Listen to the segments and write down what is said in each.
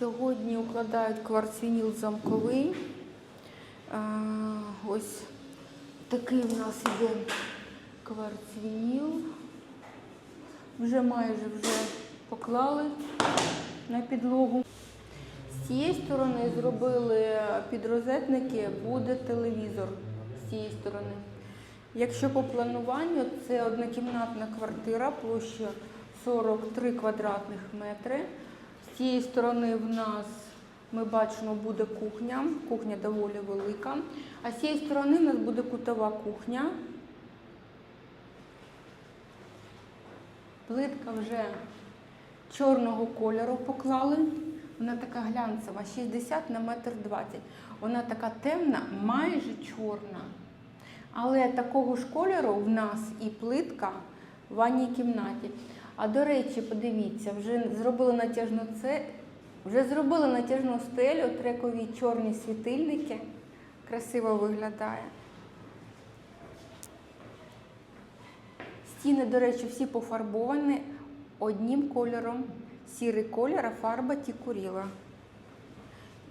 Сьогодні укладають кварцвініл замковий. Е, Ось такий в нас іде кварцвініл. Вже майже вже поклали на підлогу. З цієї сторони зробили підрозетники, буде телевізор з цієї сторони. Якщо по плануванню, це однокімнатна квартира площа 43 квадратних метри. З цієї сторони в нас ми бачимо буде кухня. Кухня доволі велика. А з цієї сторони в нас буде кутова кухня. Плитка вже чорного кольору поклали. Вона така глянцева, 60 на метр 20. Вона така темна, майже чорна. Але такого ж кольору в нас і плитка в ванній кімнаті. А до речі, подивіться, вже зробили натяжну це, вже зробили натяжну стелю, трекові чорні світильники. Красиво виглядає. Стіни, до речі, всі пофарбовані одним кольором. Сірий колір, а фарба тікуріла.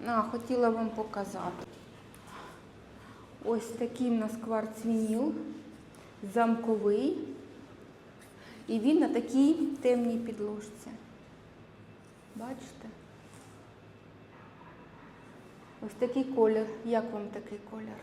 А, хотіла вам показати. Ось такий в нас кварцвініл, замковий. І він на такій темній підложці. Бачите? Ось такий колір. Як вам такий колір?